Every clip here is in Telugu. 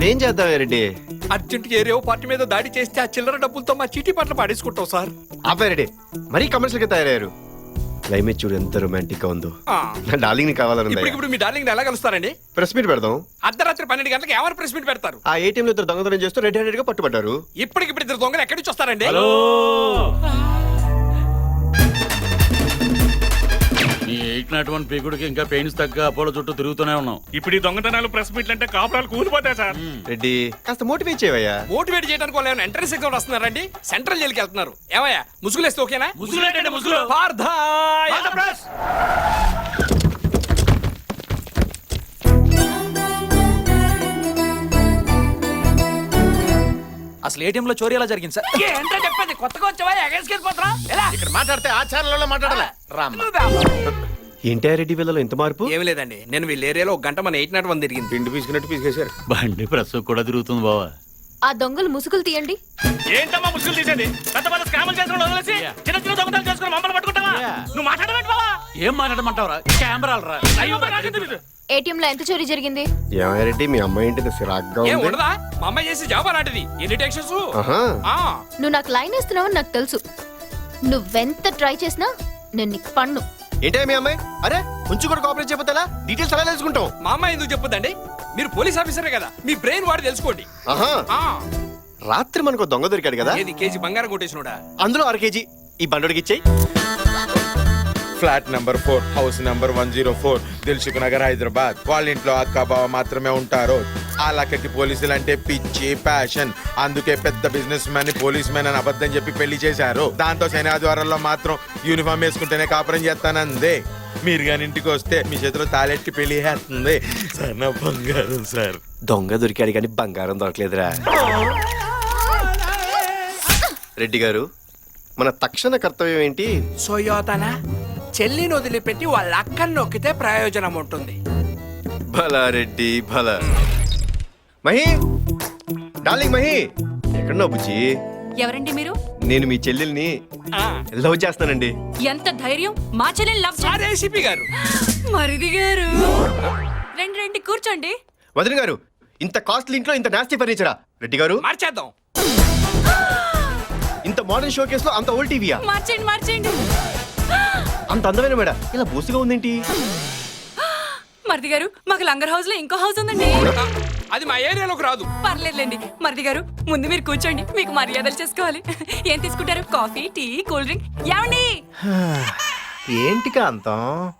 ఇప్పుడు ఏం చేద్దాం రెడ్డి అర్జెంట్ ఏరియో పార్టీ మీద దాడి చేస్తే ఆ చిల్లర డబ్బులతో మా చీటీ పట్ల పాడేసుకుంటాం సార్. రెడ్డి మరీ కమర్షియల్గా తయారయ్యారు. క్లైమేట్ చూడు ఎంత రొమాంటిక్గా ఉందో. నా డార్లింగ్ని కావాలని ఇప్పుడు ఇప్పుడు మీ డార్లింగ్ ఎలా కలుస్తారండి? ప్రెస్ మీట్ పెడదాం. అర్ధరాత్రి పన్నెండు గంటలకు ఎవరు ప్రెస్ మీట్ పెడతారు? ఆ ఏటీఎం లో ఇద్దరు దొంగతనం చేస్తూ రెడ్ హ్యాండెడ్గా పట్టుబడ్డారు. ఇప్పటికిప్పుడు ఇద్దరు దొంగలు ఎక్కడి నుంచి వస్తారండి? నీ ఎయిట్ నాట్ వన్ పీకుడికి ఇంకా పెయిన్స్ తగ్గ అపోలో చుట్టూ తిరుగుతూనే ఉన్నాం. ఇప్పుడు ఈ దొంగతనాలు ప్రెస్ మీట్లు అంటే కాపురాలు కూలిపోతాయి సార్. రెడ్డి కాస్త మోటివేట్ చేయవయ్యా. మోటివేట్ చేయడానికి వాళ్ళు ఏమైనా ఎంట్రన్స్ ఎగ్జామ్ వస్తున్నారండి సెంట్రల్ జైలుకి వెళ్తున్నారు. ఏమయ్యా ముసుగులేస్తే ఓకేనా? ముసుగులేటండి ముసుగులు. పార్థాయ్. అసలు ఏటీఎం లో చోరీ ఎలా జరిగింది సార్? ఏంటో చెప్పండి కొత్తగా వచ్చావా? ఎగేసుకెళ్ళిపోతున్నా ఇక్కడ మాట్లాడితే ఆచారాలలో మాట్లాడలే. రామ్మ. ఏంటి ఆ రెడ్డి వీళ్ళలో ఎంత మార్పు? ఏమి లేదండి. నేను వీళ్ళ ఏరియాలో ఒక గంట మన ఎయిట్ నాట్ వన్ తిరిగింది. పిండి పీసుకున్నట్టు పీసుకేశారు బండి ప్రస్ కూడా తిరుగుతుంది బావా. ఆ దొంగలు ముసుగులు తీయండి. ఏంటమ్మా ముసుగులు తీసేది? పెద్ద పెద్ద స్కాములు చేసిన వదిలేసి చిన్న చిన్న దొంగతనాలు చేసుకుని మమ్మల్ని పట్టుకుంటావా? నువ్వు మాట్లాడమంటే బావా ఏం మాట్లాడమంటావురా? కెమెరాలు రా. ఏటీఎం లో ఎంత చోరీ జరిగింది? మీ అమ్మాయి ఏంటి సిరాగ్గా ఏం ఉంది. ఉండదా? మా అమ్మాయి చేసి జాబ్ అలాంటిది. ఎన్ని టెక్షన్స్ ఆహా. నువ్వు నాకు లైన్ వేస్తున్నావని నాకు తెలుసు. నువ్వెంత ట్రై చేసినా నేను నీకు పన్ను. ఏంటే మీ అమ్మాయి? అరే కొంచెం కూడా కోఆపరేట్ చేయకపోతే ఎలా డీటెయిల్స్ అలా తెలుసుకుంటాం. మా అమ్మాయి ఎందుకు చెప్పొద్దండి? మీరు పోలీస్ ఆఫీసరే కదా మీ బ్రెయిన్ వాడి తెలుసుకోండి. ఆహా. ఆ. రాత్రి మనకు దొంగ దొరికాడు కదా. ఏది కేజీ బంగారం కొట్టేసినోడా? అందులో అర కేజీ. ఈ బండోడికి ఇచ్చేయి. Flat number four house number one zero four Dilsukh Nagar Hyderabad. వాళ్ళ ఇంట్లో అక్క బావ మాత్రమే ఉంటారు. ఆ లక్కకి పోలీసులు అంటే పిచ్చి ప్యాషన్ అందుకే పెద్ద బిజినెస్ మ్యాన్ పోలీస్ మ్యాన్ అని అబద్ధం చెప్పి పెళ్ళి చేశారు. దాంతో శని ఆదివారంలో మాత్రం యూనిఫామ్ వేసుకుంటేనే కాపురం చేస్తానందే. మీరు కానీ ఇంటికి వస్తే మీ చేతిలో తాళెట్టి పెళ్ళి చేస్తుంది. సార్ నా బంగారం సార్. దొంగ దొరికాడు కానీ బంగారం దొరకలేదురా. రెడ్డి గారు మన తక్షణ కర్తవ్యం ఏంటి? సోయోతన చెల్లిని వదిలిపెట్టి వాళ్ళ అక్కని నొక్కితే ప్రయోజనం ఉంటుంది. భలా రెడ్డి భలా మహి! డార్లింగ్ మహి! ఎక్కడున్నావు బుజ్జి? ఎవరండి మీరు? నేను మీ చెల్లెల్ని ఆ, లవ్ చేస్తానండి. ఎంత ధైర్యం! మా చెల్లెని లవ్ సార్ ఏసీపీ గారు. మరిది గారు! రండి రండి కూర్చోండి. వదిన గారు ఇంత కాస్ట్లీ ఇంట్లో ఇంత నాస్తి ఫర్నిచరా రెడ్డి గారు. మార్చేద్దాం. ఇంత మోడర్న్ షో కేసులో అంత ఓల్డ్ టీవీయా మార్చండి మార్చండి అంత అందమైన మేడ. ఇలా బూసుగా ఉందేంటి? మరిది గారు మాకు లంగర్ హౌస్లో ఇంకో హౌస్ ఉందండి. అది మా ఏరియాలోకి రాదు. పర్లేదులేండి. మరిది గారు ముందు మీరు కూర్చోండి. మీకు మర్యాదలు చేసుకోవాలి. ఏం తీసుకుంటారు? Coffee tea cool drink? ఏమండి? ఏంటి కాంతం?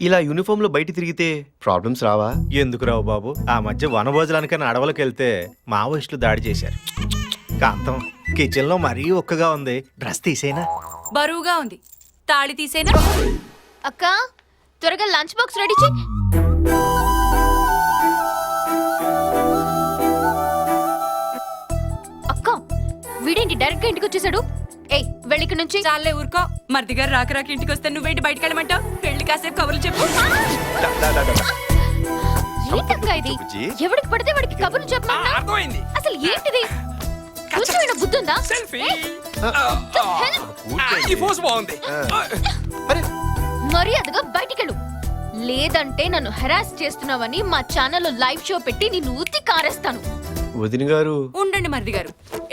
ఇలా యూనిఫామ్లో బయట తిరిగితే ప్రాబ్లమ్స్ రావా? ఎందుకు రావు బాబు? ఆ మధ్య వనభోజనానికని అడవులకు వెళ్తే మావోయిస్టులు దాడి చేశారు. కాంతం కిచెన్లో మరీ ఒక్కగా ఉంది. డ్రెస్ తీసేనా? బరువుగా ఉంది. తాళి తీసేనా? అక్క త్వరగా లంచ్ బాక్స్ రెడీ చేయి. గా ఇంటికి వచ్చేసాడు ఏయ్ వెళ్ళి ఇక్కడ నుంచి. చాలే ఊరుకో. మరిది గారు రాక రాక ఇంటికి వస్తే నువ్వేంటి బయటకు వెళ్ళమంటావు వెళ్ళి కాసేపు కబుర్లు చెప్పు. దా, దా, దా, దా, దా. ఏంటక్క ఇది? బుజ్జి. ఎవడికి పడితే వాడికి కబుర్లు ఆ, అర్థమైంది. అసలు ఏంటిది? కొంచెం బుద్ధుందా? సెల్ఫీ. హెల్ప్. ఈ పోస్ట్ బాగుంది. అరే మర్యాదగా బయటికెళ్ళు. లేదంటే నన్ను హెరాస్ చేస్తున్నావని మా ఛానల్లో లైవ్ షో పెట్టి నిన్ను ఉత్తి కారేస్తాను. వదిన గారు. ఉండండి మరిది గారు.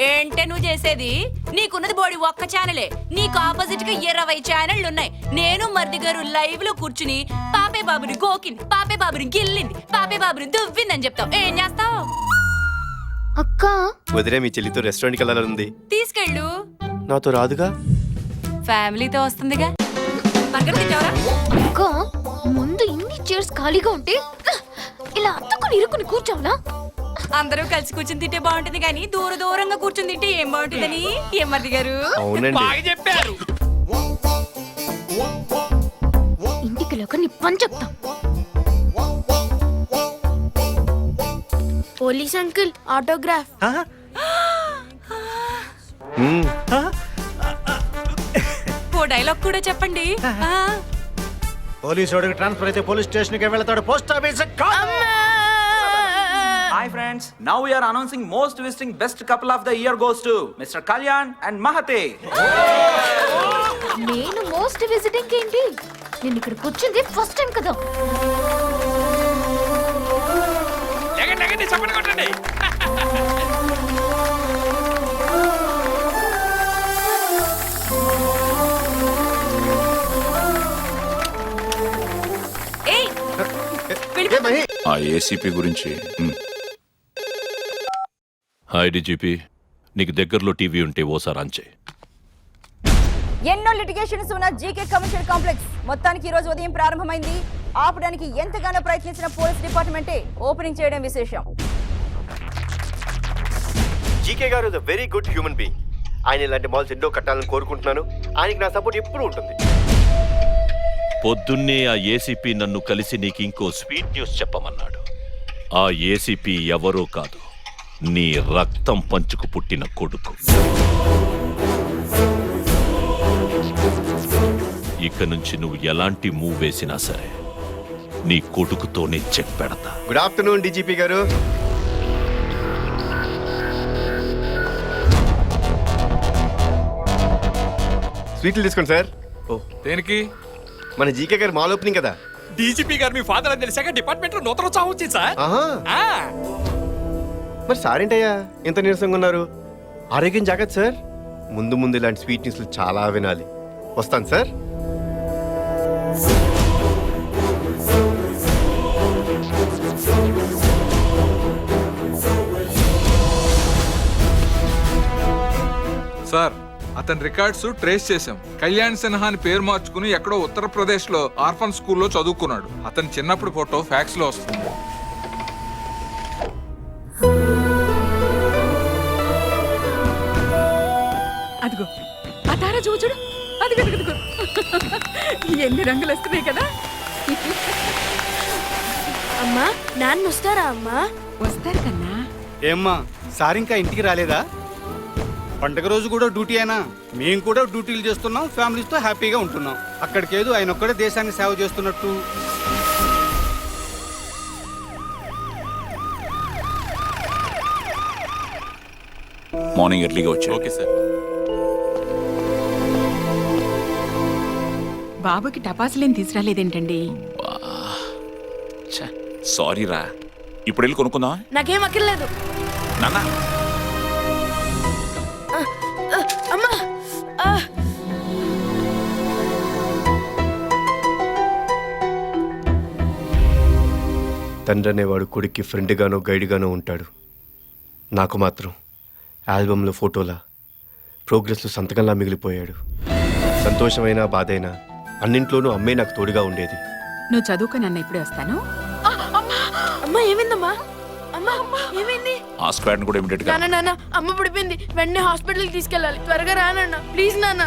ఏంటే నువ్వు చేసేది? నీకున్నది బోడి ఒక్క ఛానలే నీకు ఆపోజిట్గా ఇరవై ఛానళ్ళు ఉన్నాయి నేను మరిది గారు లైవ్లో కూర్చుని పాపే బాబుని గోకింది పాపే బాబుని గిల్లింది పాపే బాబుని దువ్విందని చెప్తావు. ఏం చేస్తావు? అక్క. వదిలే మీ చెల్లితో రెస్టారెంట్కి వెళ్ళాలనుంది. తీసుకెళ్ళు. నాతో రాదుగా? ఫ్యామిలీతో వస్తుందిగా. బర్గర్ తింటావరా అక్క ముందు ఇన్ని చైర్స్ ఖాళీగా ఉంటే ఇలా అత్తుకుని ఇరుకుని కూర్చోవాలా? అందరూ కలిసి కూర్చుని తింటే బాగుంటుంది కానీ దూర దూరంగా కూర్చుని తింటే ఏం బాగుంటుందని? ఏం మరిది గారు? అవునండి. బాగా చెప్పారు. ఇంటికి వెళ్ళాక నీ పని చెప్తా. Police uncle autograph. ఓ డైలాగ్ కూడా చెప్పండి. ఆ. పోలీసు వాడికి ట్రాన్స్ఫర్ అయితే పోలీస్ స్టేషన్కి వెళ్తాడు. Post office hi friends now we are announcing most visiting best couple of the year goes to mister Kalyan and Mahathe నేను మోస్ట్ విజిటింగ్ ఏంటి? నేను ఇక్కడికి వచ్చింది ఫస్ట్ టైం కదా. కొట్టండి చప్పట్లు కొట్టండి. ఏయ్ ఏ మహి. ఆ ఏసీపీ గురించి. Hi DGP. నీకు దగ్గరలో టీవీ ఉంటే ఓసారి చేయి. ఎన్నో లిటిగేషన్స్ ఉన్న జీకే కమర్షియల్ కాంప్లెక్స్ మొత్తానికి ఈ రోజు ఉదయం ప్రారంభమైంది. ఆపడానికి ఎంతగానో ప్రయత్నించిన పోలీస్ డిపార్ట్మెంటే ఓపెనింగ్ చేయడం విశేషం. GK garu is very good human being ఆయన ఇలాంటి మాల్స్ ఎన్నో కట్టాలని కోరుకుంటున్నాను. ఆయనకి నా సపోర్ట్ ఎప్పుడూ ఉంటుంది. పొద్దున్నే ఆ ఏసీపీ నన్ను కలిసి నీకు ఇంకో స్వీట్ న్యూస్ చెప్పమన్నాడు. ఆ ఏసీపీ ఎవరో కాదు. నీ రక్తం పంచుకు పుట్టిన కొడుకు. ఇక నుంచి నువ్వు ఎలాంటి మూవ్ వేసినా సరే నీ కొడుకుతోనే చెక్ పెడతా. Good afternoon DGP garu. స్వీట్లు తీసుకోండి సార్ ఓ దేనికి? మన జీకే గారు మాల్ ఓపెనింగ్ కదా డీజీపీ గారు మీ ఫాదర్ అని తెలిసాక డిపార్ట్మెంట్లో నూతన చావు వచ్చింది సార్ ఆహా. మరి సార్ ఏంటయ్యా ఇంత నీరసంగా ఉన్నారు? ఆరోగ్యం జాగ్రత్త సార్. ముందు ముందు ఇలాంటి స్వీట్ న్యూస్లు చాలా వినాలి. వస్తాను సార్. సార్ అతని రికార్డ్స్ ట్రేస్ చేశాం. కళ్యాణ్ సిన్హా అని పేరు మార్చుకుని ఎక్కడో ఉత్తరప్రదేశ్లో ఆర్ఫన్ స్కూల్లో చదువుకున్నాడు. అతని చిన్నప్పుడు ఫోటో ఫ్యాక్స్లో వస్తుంది. అదిగో ఆ తార చూడు చూడు. అదిగో ఎన్ని రంగులు వస్తున్నాయి కదా. అమ్మా నాన్న వస్తారా అమ్మా? వస్తారు కన్నా. ఏమ్మా సార్ ఇంకా ఇంటికి రాలేదా? పండగ రోజు కూడా డ్యూటీ అయినా మేము కూడా డ్యూటీలు చేస్తున్నాం ఫ్యామిలీస్తో హ్యాపీగా ఉంటున్నాం. అక్కడికేదో ఆయన ఒక్కడే దేశాన్ని సేవ చేస్తున్నట్టు. మార్నింగ్ ఎర్లీగా వచ్చా ఓకే సార్ బాబుకి టపాసులేం తీసుకురాలేదేంటండి? సారీ రా ఇప్పుడు వెళ్ళి కొనుక్కుందాం నాకేం అక్కర్లేదు. నాన్న. అమ్మా. ఆ, తండ్రి అనేవాడు కొడుక్కి ఫ్రెండ్గానో గైడ్గానో ఉంటాడు. నాకు మాత్రం ఆల్బంలో ఫోటోలా ప్రోగ్రెస్లో సంతకంలా మిగిలిపోయాడు. సంతోషమైన బాధైనా అన్నింట్లోనూ అమ్మే నాకు తోడుగా ఉండేది. నువ్వు చదువుకొని అన్న ఇప్పుడే వస్తాను. అమ్మా ఏమైందమ్మా? అమ్మా అమ్మా ఏమైంది? ఆ కూడా ఇమీడియట్గా నాన్న నాన్న అమ్మ పడిపోయింది. వెంటనే హాస్పిటల్కి తీసుకెళ్ళాలి. త్వరగా రానన్న ప్లీజ్ నాన్న.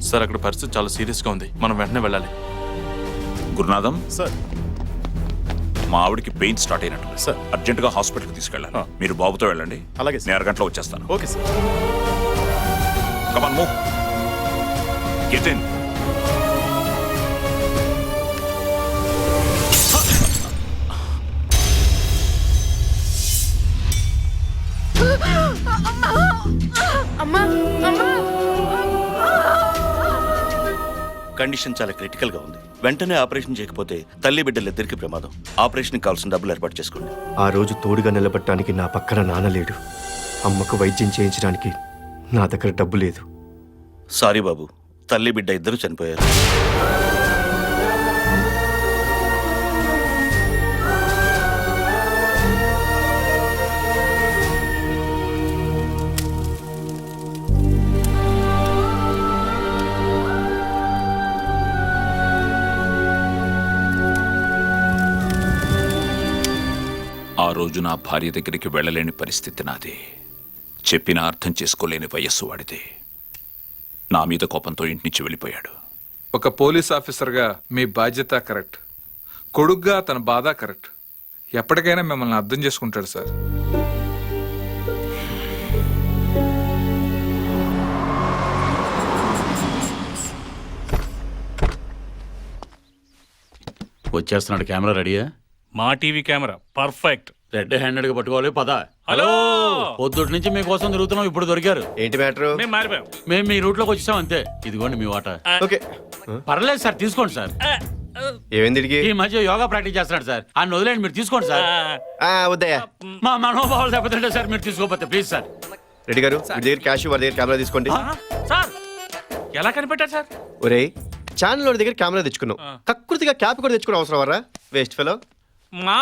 సార్ అక్కడ పరిస్థితి చాలా సీరియస్గా ఉంది. మనం వెంటనే వెళ్ళాలి. గురునాథం? సార్. మా ఆవిడకి పెయిన్ స్టార్ట్ అయినట్టు సార్. అర్జెంట్గా హాస్పిటల్కి తీసుకెళ్ళాలి. మీరు బాబుతో వెళ్ళండి. అలాగే సార్. నేను అరగంటలో వచ్చేస్తాను. Okay sir. Come on move get in condition చాలా క్రిటికల్గా ఉంది. వెంటనే ఆపరేషన్ చేయకపోతే తల్లి బిడ్డలిద్దరికి ప్రమాదం. ఆపరేషన్ కావాల్సిన డబ్బులు ఏర్పాటు చేసుకోండి. ఆ రోజు తోడుగా నిలబడటానికి నా పక్కన నాన్న లేడు. అమ్మకు వైద్యం చేయించడానికి నా దగ్గర డబ్బు లేదు. సారీ బాబు తల్లి బిడ్డ ఇద్దరు చనిపోయారు. రోజు నా భార్య దగ్గరికి వెళ్ళలేని పరిస్థితి నాది. చెప్పిన అర్థం చేసుకోలేని వయస్సు వాడిది. నా మీద కోపంతో ఇంటి నుంచి వెళ్ళిపోయాడు. ఒక పోలీస్ ఆఫీసర్గా మీ బాధ్యత కరెక్ట్. కొడుగ్గా తన బాధ కరెక్ట్. ఎప్పటికైనా మిమ్మల్ని అర్థం చేసుకుంటాడు సార్. వచ్చేస్తున్నాడు కెమెరా రెడీయా? Maa TV camera. Perfect. Red హ్యాండెడ్గా పట్టుకోవాలి పద. హలో! పొద్దుటి నుంచి మీకోసం తిరుగుతున్నాం ఇప్పుడు దొరికారు. ఏంటి మ్యాటర్? మేము మారిపోయాం. మేము మీ రూట్లోకి వచ్చేసాం అంతే. ఇదిగోండి మీ వాట. ఓకే. పర్లేదు సార్ తీసుకోండి సార్. ఏమైంది తిరిగి ఈ మధ్య యోగా ప్రాక్టీస్ చేస్తున్నాడు సార్. ఆ వదిలేండి మీరు తీసుకోండి సార్. వద్దయ్యా. మా మనోభావాలు దెబ్బతింటే సార్ మీరు తీసుకోకపోతే ప్లీజ్ సార్. రెడ్డి గారు మీ దగ్గర క్యాష్ వాడి దగ్గర కెమెరా తీసుకోండి. సార్ ఎలా కనిపెట్టారు సార్? ఒరేయ్ ఛానల్ వాడి దగ్గర కెమెరా తెచ్చుకున్నావు కక్కుర్తిగా క్యాప్ కూడా తెచ్చుకుని అవసరం వరా వేస్ట్ ఫెలో. మా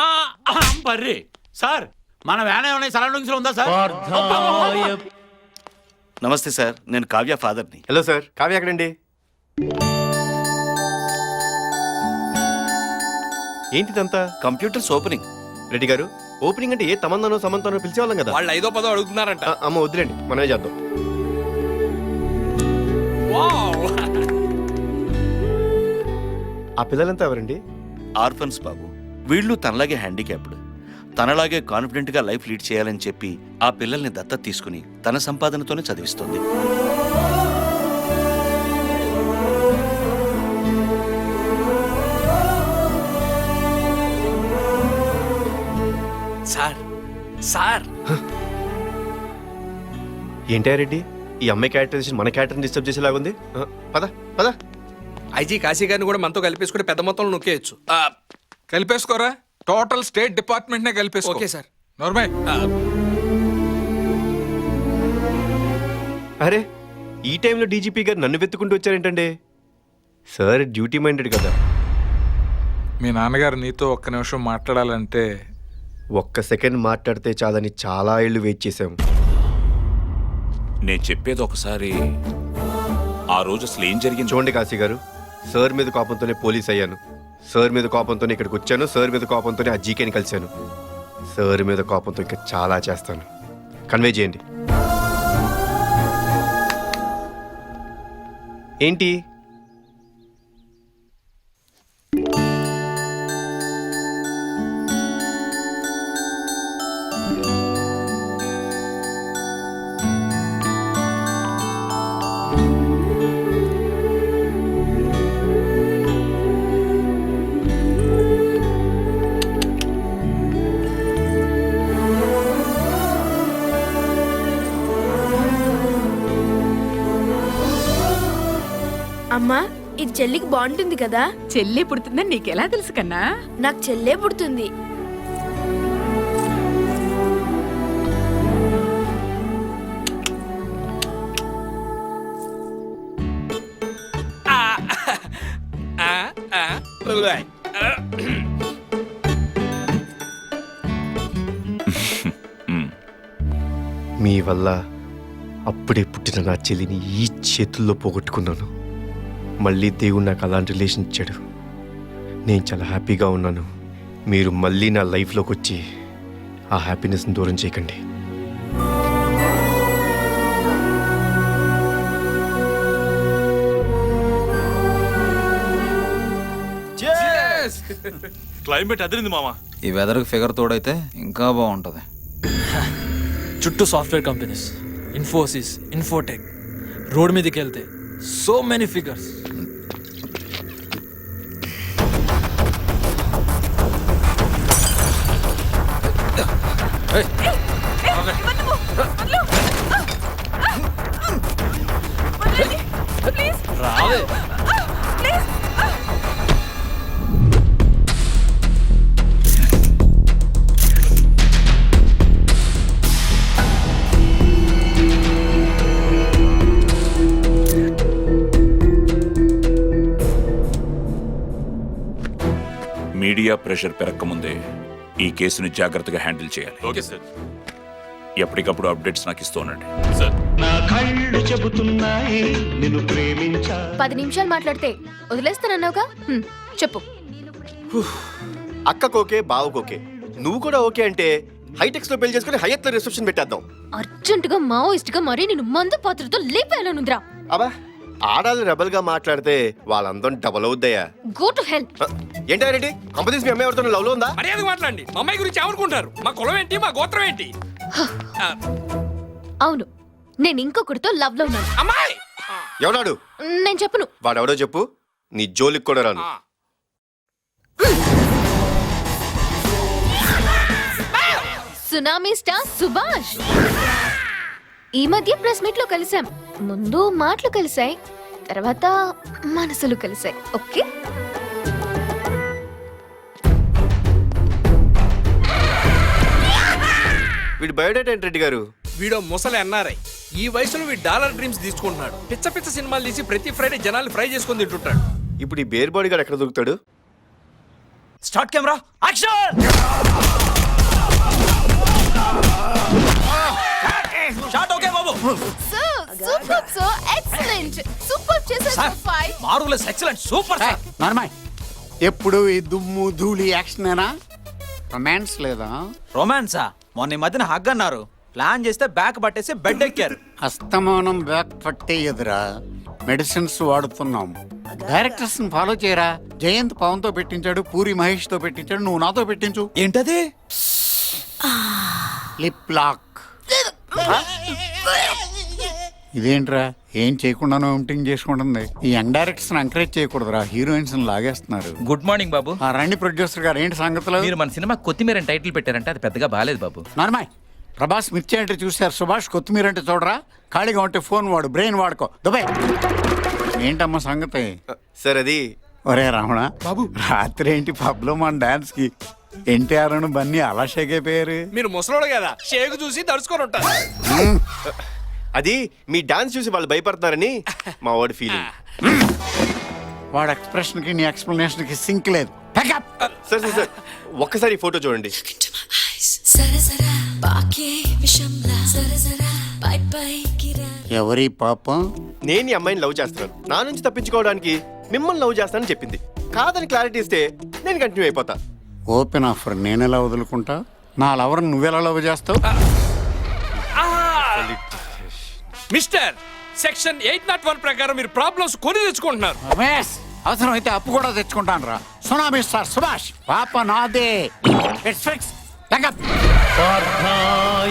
బర్రి. సార్ మన వ్యాన్ ఏమైనా సరౌండింగ్స్లో ఉందా సార్? నమస్తే సార్ నేను కావ్య ఫాదర్ని. హలో సార్ కావ్య ఎక్కడండి? ఏంటిదంతా? Computers opening. రెడ్డి గారు ఓపెనింగ్ అంటే ఏ తమందనో సమంతనో పిలిచేవాళ్ళం కదా? వాళ్ళు ఐదో పదో అడుగుతున్నారంట. అమ్మ వద్దులేండి మనమే చేద్దాం. ఆ పిల్లలంతా ఎవరండి? ఆర్ఫన్స్ బాబు. వీళ్ళు తనలాగే హ్యాండిక్యాప్డ్. తనలాగే కాన్ఫిడెంట్గా లైఫ్ లీడ్ చేయాలని చెప్పి ఆ పిల్లల్ని దత్తత తీసుకుని తన సంపాదనతోనే చదివిస్తుంది. Sir sir! ఏంటా రెడ్డి? ఈ అమ్మాయి క్యారెక్టరైజేషన్ మన క్యారెక్టర్ని డిస్టర్బ్ చేసేలాగుంది? ఆ, పద పద. ఐజీ కాశీ గారిని కూడా మనతో కలిపేసుకుంటే పెద్ద మొత్తంలో నొక్కేయచ్చు. కలిపేసుకోరా? టోటల్ స్టేట్ డిపార్ట్మెంట్ నే కలిపేసుకో. Okay sir. నోర్మై. అరే ఈ టైంలో డీజీపీ గారు నన్ను వెతుకుంటూ వచ్చారేంటండి? సార్ డ్యూటీ మైండెడ్ కదా. మీ నాన్నగారు నీతో ఒక్క నిమిషం మాట్లాడాలంటే ఒక్క సెకండ్ మాట్లాడితే చాలని చాలా ఏళ్ళు వెయిట్ చేశాం. నేను చెప్పేది ఒకసారి ఆ రోజు అసలు ఏం జరిగింది. చూడండి కాశీ గారు సార్ మీద కోపంతోనే పోలీస్ అయ్యాను. సార్ మీద కోపంతోనే ఇక్కడికి వచ్చాను. సార్ మీద కోపంతోనే ఆ జీకేని కలిశాను. సార్ మీద కోపంతో ఇంకా చాలా చేస్తాను. కన్వే చేయండి. ఏంటి? అమ్మా ఇది చెల్లికి బాగుంటుంది కదా? చెల్లి పుడుతుందని నీకెలా తెలుసు కన్నా? నాకు చెల్లే పుడుతుంది. ఆ, ఆ, ఉల్లాయ్. మీ వల్ల అప్పుడే పుట్టిన నా చెల్లిని ఈ చేతుల్లో పోగొట్టుకున్నాను. మళ్ళీ దేవుడు నాకు అలాంటి రిలేషన్ ఇచ్చాడు. నేను చాలా హ్యాపీగా ఉన్నాను. మీరు మళ్ళీ నా లైఫ్లోకి వచ్చి ఆ హ్యాపీనెస్ని దూరం చేయకండి. క్లైమేట్ అదిరింది మామ. ఈ వెదర్కి ఫిగర్ తోడైతే ఇంకా బాగుంటది. చుట్టూ software companies Infosys Infotech road మీదకి వెళ్తే so many figures media pressure పెరగకముందే ఈ కేసుని జాగ్రత్తగా హ్యాండిల్ చేయాలి. Okay sir. ఎప్పటికప్పుడు అప్డేట్స్ నాకు ఇస్తూ ఉండండి. సార్. పది నిమిషాలు మాట్లాడితే వదిలేస్తానన్నావుగా? హ్మ్, చెప్పు. అక్కకోకే బావకోకే. నువ్వు కూడా ఓకే అంటే హైటెక్స్లో పెళ్ళి చేసుకుని హైయత్లో రిసెప్షన్ పెట్టేద్దాం. అర్జెంటుగా మావోయిస్ట్గా మరీ నేను మందు పాత్రతో లేపేయాలనుందిరా అబ్బా ఆడాలి రెబల్గా మాట్లాడితే వాళ్ళందరం డబల్ అవుద్దయ్యా. గో టు హెల్ ఏంటా రెడ్డి కంపెనీస్ మీ అమ్మాయి ఎవరితో లవ్లో ఉందా? మర్యాదగా మాట్లాడండి. మా అమ్మాయి గురించి ఏమనుకుంటారు? మా కులం ఏంటి? మా గోత్రం ఏంటి? అవును. నేను ఇంకొకరితో లవ్లో ఉన్నాను. అమ్మాయి! ఎవడాడు? నేను చెప్పను. వాడెవడో చెప్పు. నీ జోలికి కూడా రాను. Tsunami star Subhash. ఈ మధ్య ప్రెస్ మీట్లో కలిసాం. ముందు మాటలు కలిసాయి తర్వాత మనసులు కలిసాయి. ఓకే? వీడు బయోడేటా ఏంటి రెడ్డి గారు? వీడో ముసలి ఎన్ఆర్ఐ. ఈ వయసులో వీడు డాలర్ డ్రీమ్స్ తీసుకుంటున్నాడు. పిచ్చ పిచ్చ సినిమాలు తీసి ప్రతి ఫ్రైడే జనాలు ఫ్రై చేసుకొని తింటుంటాడు. ఇప్పుడు ఈ బేర్ బాడీ గారు ఎక్కడ దొరుకుతాడు? Start camera action! Shot okay బాబు. Super so excellent. సూపర్ చేసే ఫైవ్ మారులెస్ ఎక్సలెంట్ సూపర్ సార్. నార్మాయ్. ఎప్పుడు ఈ దుమ్ము ధూళి యాక్షనేనా? రొమాన్స్ లేదా? రొమాన్సా మొన్న ఈ మధ్యన హగ్ అన్నారు. ప్లాన్ చేస్తే బ్యాక్ పట్టేసి బెడ్ ఎక్కారు. అస్తమానం బ్యాక్ పట్టేయదురా మెడిసిన్స్ వాడుతున్నాం. డైరెక్టర్స్ ఫాలో చేయరా? జయంత్ పవన్తో పెట్టించాడు పూరి మహేష్తో పెట్టించాడు నువ్వు నాతో పెట్టించు. ఏంటది? లిప్ లాక్ ఇదేంట్రా? ఏం చేయకుండానో ఎంటింగ్ చేసుకుంటుంది. ఈ యంగ్ డైరెక్టర్స్ ఎంకరేజ్ చేయకూడదురా. హీరోయిన్స్ లాగేస్తున్నారు. గుడ్ మార్నింగ్ బాబు. ఆ రండి ప్రొడ్యూసర్ గారు ఏంటి సంగతులు? మీరు మన సినిమా కొత్తిమీర టైటిల్ పెట్టారంటే అది పెద్దగా బాగాలేదు బాబు. నార్మాయ్. ప్రభాస్ మిర్చి అంటే చూశారు సుభాష్ కొత్తిమీర అంటే చూడరా? ఖాళీగా ఉంటే ఫోన్ వాడు బ్రెయిన్ వాడుకో. దుబాయ్. ఏంటమ్మా సంగతి? సార్ అది ఒరే రమణ బాబు. రాత్రి ఏంటి పబ్లో మన డాన్స్కి? ఎన్టీఆర్ అను బన్నీ అలా షేక్ అయిపోయారు మీరు ముసలోడు కదా షేక్ చూసి తడుచుకొని ఉంటారు. అది మీ డాన్స్ చూసి వాళ్ళు భయపడతారని మా వాడి ఫీలింగ్ వాడు ఎక్స్ప్రెషన్కి నీ ఎక్స్ప్లెనేషన్కి సింక్ లేదు. సార్ సార్ సార్ ఒక్కసారి ఫోటో చూడండి. ఎవరి పాపం? నేను ఈ అమ్మాయిని లవ్ చేస్తున్నాను. నా నుంచి తప్పించుకోవడానికి మిమ్మల్ని లవ్ చేస్తానని చెప్పింది. కాదని క్లారిటీ ఇస్తే నేను కంటిన్యూ అయిపోతా. ఓపెన్ ఆఫర్ నేను ఎలా వదులుకుంటా? నా లవర్ నువ్వెలా లవ్ చేస్తావు? Mister section eight nought one ప్రకారం మీరు ప్రాబ్లమ్స్ కొని తెచ్చుకుంటున్నారు. రమేష్ అవసరం అయితే అప్పు కూడా తెచ్చుకుంటాను రా సునామీ సార్ సుభాష్ పాప నాదే. It's fix tangkap. Partai